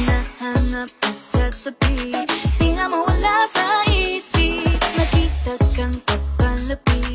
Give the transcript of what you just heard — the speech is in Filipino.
hinahanap na sa tabi. Di na mawala sa isip. Nakita kang pagpalapi